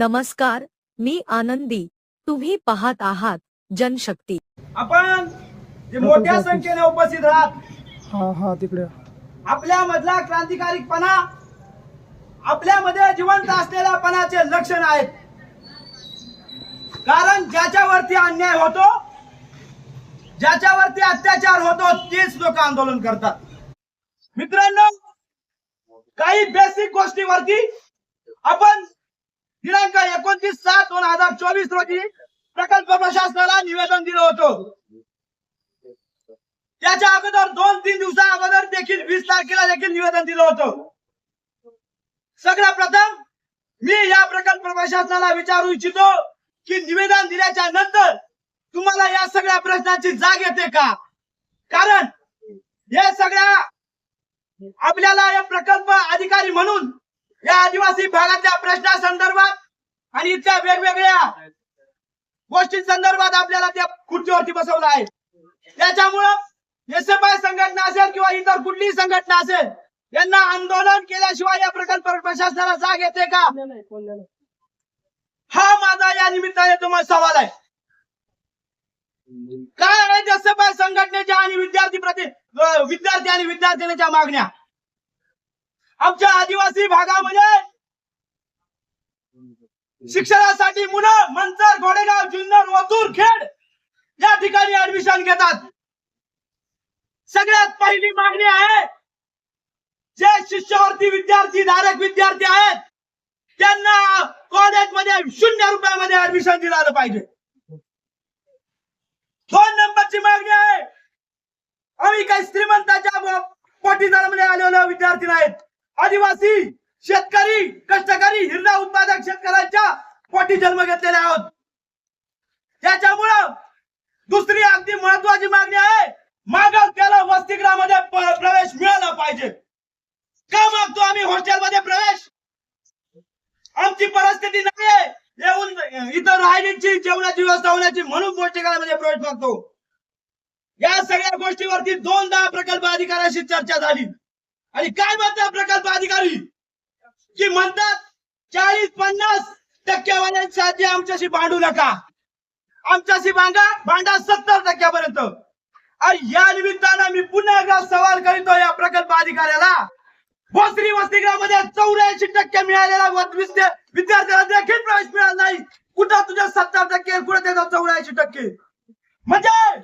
नमस्कार मी आनंदी. तुम्ही पाहत आहात जनशक्ती. आपण जे मोठ्या संख्येने उपस्थित राहत हा हा तिकडे. आपल्या मधला क्रांतिकारीपणा आपल्यामध्ये जिवंत असलेल्या पणाचे लक्षण आहेत. कारण ज्याच्यावरती अन्याय होतो ज्याच्यावरती अत्याचार होतो तेच लोक आंदोलन करतात. मित्रांनो काही बेसिक गोष्टीवरती आपण दिनांक एकोणतीस सात दोन हजार चोवीस रोजी प्रकल्प प्रशासनाला निवेदन दिलं होतं. त्याच्या अगोदर दोन तीन दिवसा अगोदर देखील वीस तारखेला देखील निवेदन दिलं होतं. सगळ्यात प्रथम मी या प्रकल्प प्रशासनाला विचारू इच्छितो की निवेदन दिल्याच्या नंतर तुम्हाला या सगळ्या प्रश्नाची जाग येते का? कारण या सगळ्या आपल्याला या प्रकल्प अधिकारी म्हणून या आदिवासी भागातल्या प्रश्नासंदर्भात आणि इथल्या वेगवेगळ्या गोष्टी संदर्भात आपल्याला त्या खुर्चीवरती बसवलं आहे. त्याच्यामुळं एस एफ आय संघटना असेल किंवा इतर कुठलीही संघटना असेल यांना आंदोलन केल्याशिवाय या प्रकल्प प्रशासनाला जाग येते का? हा माझा या निमित्ताने तुम्हाला सवाल आहे. काय आहे एस एफ आय संघटनेच्या आणि विद्यार्थी प्रति विद्यार्थी आणि विद्यार्थिनीच्या मागण्या? आमच्या आदिवासी भागामध्ये शिक्षणासाठी मुलं मंचर घोडेगाव जुन्नर वतूर खेड या ठिकाणी ऍडमिशन घेतात. सगळ्यात पहिली मागणी आहे जे शिष्यवर्ती विद्यार्थी धारक विद्यार्थी आहेत त्यांना कॉलेजमध्ये शून्य रुपयामध्ये ऍडमिशन दिलं आलं पाहिजे. दोन नंबरची मागणी आहे आम्ही काही श्रीमंताच्या पोटीदारामध्ये आलेले विद्यार्थी नाहीत. आदिवासी शेतकरी कष्टकरी हिरडा उत्पादक शेतकऱ्यांच्या पोटी जन्म घेतलेले आहोत. त्याच्यामुळं दुसरी अगदी महत्वाची मागणी आहे मागल त्याला वसतिगृहामध्ये प्रवेश मिळाला पाहिजे. का मागतो आम्ही हॉस्टेलमध्ये प्रवेश? आमची परिस्थिती नाहीये. येऊन इथं राहिलीची जेवणाची व्यवस्था होण्याची म्हणून पौष्टिकालयामध्ये प्रवेश मागतो. या सगळ्या गोष्टीवरती दोनदा प्रकल्प अधिकाऱ्याशी चर्चा झाली. आणि काय म्हणतात प्रकल्प अधिकारी? की म्हणतात चाळीस पन्नास टक्केवाल्यांसाठी आमच्याशी भांडू नका. आमच्याशी भांडा भांडा सत्तर टक्क्यापर्यंत. आणि या निमित्तानं मी पुन्हा एकदा सवाल करीतो या प्रकल्प अधिकाऱ्याला. भोसरी वसतिगृहामध्ये चौऱ्याऐंशी टक्के मिळालेला विद्यार्थ्याला देखील प्रवेश मिळाला नाही. कुठं तुझ्या सत्तर टक्के कुठं त्याचा चौऱ्याऐंशी टक्के? म्हणजे?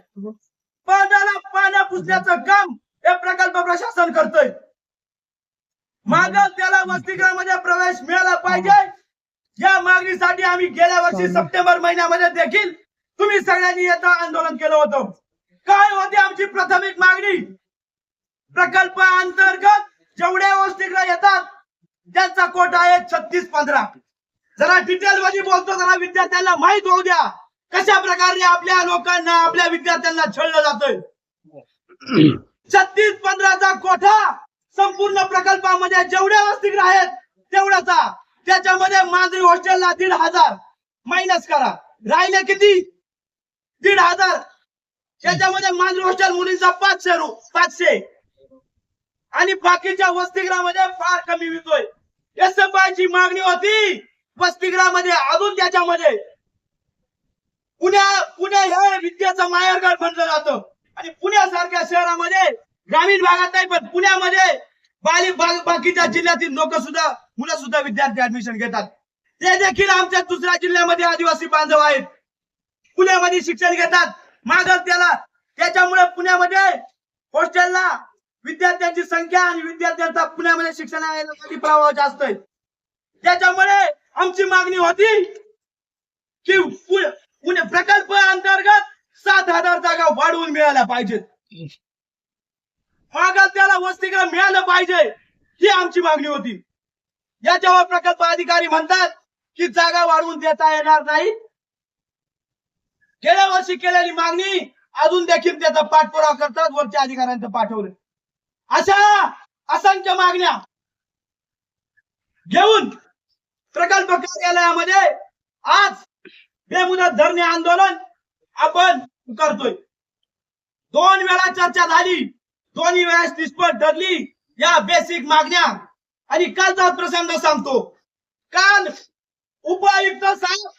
पाण्याला पाण्या पुसण्याचं काम हे प्रकल्प प्रशासन करतोय. माग त्याला वसतिगृहामध्ये प्रवेश मिळाला पाहिजे. या मागणीसाठी आम्ही गेल्या वर्षी सप्टेंबर महिन्यामध्ये देखील तुम्ही सगळ्यांनी येतं आंदोलन केलं होतं. काय होती आमची प्राथमिक मागणी? प्रकल्प अंतर्गत जेवढे वसतिगृह येतात त्यांचा कोटा आहे छत्तीस पंधरा. जरा डिटेल मध्ये बोलतो जरा विद्यार्थ्यांना माहीत होऊ द्या. कशा प्रकारे आपल्या लोकांना आपल्या विद्यार्थ्यांना छळलं जातंय? छत्तीस पंधराचा कोठा संपूर्ण प्रकल्पामध्ये जेवढ्या वसतिगृह आहेत तेवढ्याचा. त्याच्यामध्ये मांजरी हॉस्टेलला दीड हजार. मायनस करा. राहिले किती? दीड हजार. त्याच्यामध्ये मांजरी हॉस्टेल मुलींचा पाचशे रु पाचशे. आणि बाकीच्या वसतिगृहामध्ये फार कमी विकतोय. एस एफ ची मागणी होती. वसतिगृहामध्ये अजून त्याच्यामध्ये. पुण्या पुणे हे विद्येचं माहेरघर म्हणलं जातं. आणि पुण्यासारख्या शहरामध्ये ग्रामीण भागात नाही पण पुण्यामध्ये बाली बाकीच्या जिल्ह्यातील लोक सुद्धा मुलं सुद्धा विद्यार्थी ऍडमिशन घेतात. ते देखील आमच्या दुसऱ्या जिल्ह्यामध्ये आदिवासी बांधव आहेत. पुण्यामध्ये शिक्षण घेतात. मागल त्याला त्याच्यामुळे पुण्यामध्ये हॉस्टेलला विद्यार्थ्यांची संख्या आणि विद्यार्थ्यांचा पुण्यामध्ये शिक्षणासाठी प्रभाव जास्त आहे. त्याच्यामुळे आमची मागणी होती की पु- पुणे प्रकल्प अंतर्गत सात हजार जागा वाढवून मिळाल्या पाहिजेत. मागं त्याला वसतिगृह मिळालं पाहिजे ही आमची मागणी होती. याच्यावर प्रकल्प अधिकारी म्हणतात की जागा वाढवून देता येणार नाही. गेल्या वर्षी केलेली मागणी अजून देखील त्याचा पाठपुरावा करतात वरच्या अधिकाऱ्यांचं पाठवलं. अशा असंख्य मागण्या घेऊन प्रकल्प कार्यालयामध्ये आज बेमुदत धरणे आंदोलन आपण करतोय. दोन वेळा चर्चा झाली. दोन्ही वेळेस निष्फळ ठरली या बेसिक मागण्या. आणि कालचा प्रसंग सांगतो. काल उपायुक्त साहेब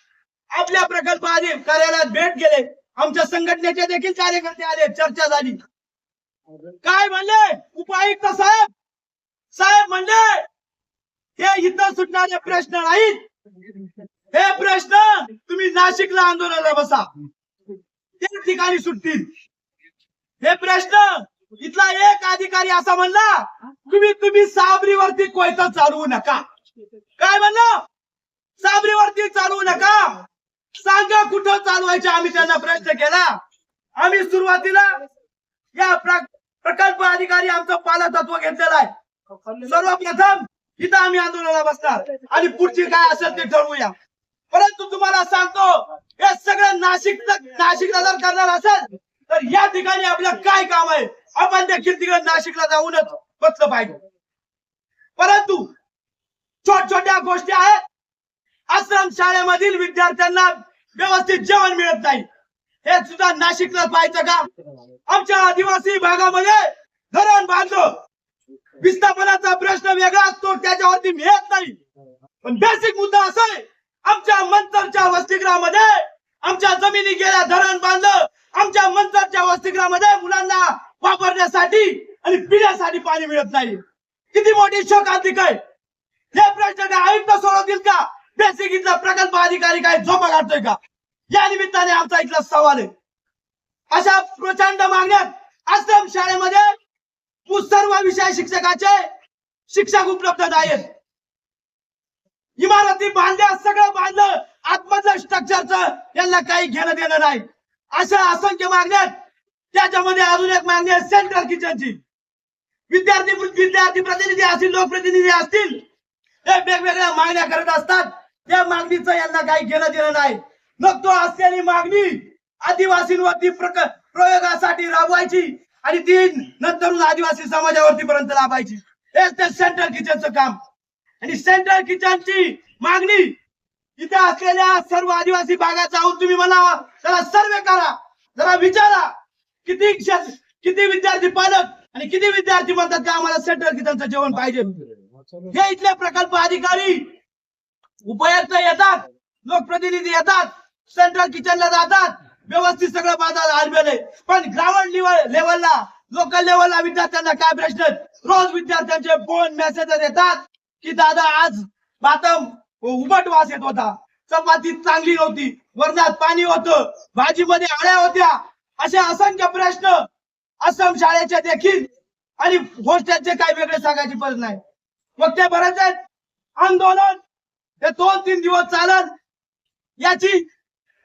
आपल्या प्रकल्प कार्यालयात भेट गेले आमच्या संघटनेचे देखील कार्यकर्ते आले चर्चा झाली. काय म्हणले? उपायुक्त साहेब? साहेब म्हणले हे इथं सुटणारे प्रश्न नाहीत. हे प्रश्न तुम्ही नाशिकला आंदोलनाला बसा. त्या ठिकाणी सुटतील. हे प्रश्न इथला एक अधिकारी असा म्हणला तुम्ही तुम्ही साबरीवरती कोयता चालवू नका. काय म्हणलं? साबरीवरती चालवू नका. सांगा कुठं चालवायचे? आम्ही त्यांना प्रश्न केला. आम्ही सुरुवातीला या प्र- प्रकल्प अधिकारी आमचं पालकत्व घेतलेलं आहे. सर्वप्रथम इथं आम्ही आंदोलनाला बसणार. आणि पुढची काय असेल ते ठरवूया. परंतु तुम्हाला सांगतो हे सगळं नाशिक नाशिकला जर करणार असेल तर या ठिकाणी आपलं काय काम आहे? आपण देखील तिकडे नाशिकला जाऊनच बसलं पाहिजे. परंतु छोट छोट्या गोष्टी आहेत. आश्रम शाळेमधील विद्यार्थ्यांना व्यवस्थित जेवण मिळत नाही. हे सुद्धा नाशिकला पाहायचं का? आमच्या आदिवासी भागामध्ये धरण बांधलं. विस्थापनाचा प्रश्न वेगळा असतो त्याच्यावरती मिळत नाही. पण बेसिक मुद्दा असा आहे. आमच्या मंतरच्या वसतिगृहामध्ये आमच्या जमिनी गेल्या धरण बांधलं. आमच्या मंतरच्या वसतिगृहामध्ये मुलांना वापरण्यासाठी आणि पिण्यासाठी पाणी मिळत नाही. किती मोठी शोकांतिक आहे. हे प्रश्न आयुक्त सोडवतील का? बेसिक इथला प्रकल्प अधिकारी काय झोपा काढतोय का? या निमित्ताने आमचा इथला सवाल आहे. अशा प्रचंड मागण्यात आश्रम शाळेमध्ये सर्व विषय शिक्षकाचे शिक्षक उपलब्ध नाहीत इमारती बांधल्या सगळं बांधलं आतमधलं स्ट्रक्चरचं यांना काही घेणं देणं नाही. अशा असंख्य मागण्यात त्याच्यामध्ये अजून एक मागणी आहे सेंट्रल किचनची. विद्यार्थी विद्यार्थी प्रतिनिधी असतील लोकप्रतिनिधी असतील हे वेगवेगळ्या मागण्या करत असतात. त्या मागणीचं यांना काही घेणं देणं नाही. मग तो असलेली मागणी आदिवासींवरती प्रयोगासाठी राबवायची आणि ती नंतर आदिवासी समाजावरती पर्यंत लाभायची. हेच ते सेंट्रल किचनचं काम. आणि सेंट्रल किचनची मागणी इथे असलेल्या सर्व आदिवासी भागात जाऊन तुम्ही म्हणा जरा सर्वे करा जरा विचारा. किती किती विद्यार्थी पालक आणि किती विद्यार्थी म्हणतात की आम्हाला सेंट्रल किचनचं जेवण पाहिजे? हे इथले प्रकल्प अधिकारी उपायुक्त येतात लोकप्रतिनिधी येतात सेंट्रल किचनला जातात व्यवस्थित सगळं बाजार आलबेले पण ग्राउंड लेवल लेवलला लोकल लेवलला विद्यार्थ्यांना काय प्रश्न रोज विद्यार्थ्यांचे फोन मेसेजेस येतात की दादा आज बातम उबट वास येत होता. चपाती चांगली नव्हती. वरणात पाणी होतं. भाजीमध्ये आळ्या होत्या. असे असंख्य प्रश्न असम शाळेचे देखील आणि हॉस्टेलचे काही वेगळे सांगायची परत नाही. मग ते बरेच आहेत. आंदोलन हे दोन तीन दिवस चालत याची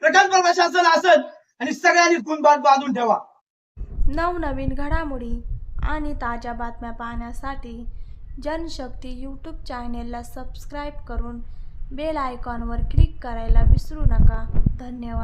प्रकल्प प्रशासन असेल आणि सगळ्यांनी खून बांधून ठेवा. नवनवीन घडामोडी आणि ताज्या बातम्या पाहण्यासाठी जनशक्ती यूट्यूब चॅनेलला सबस्क्राईब करून बेल आयकॉनवर क्लिक करायला विसरू नका. धन्यवाद.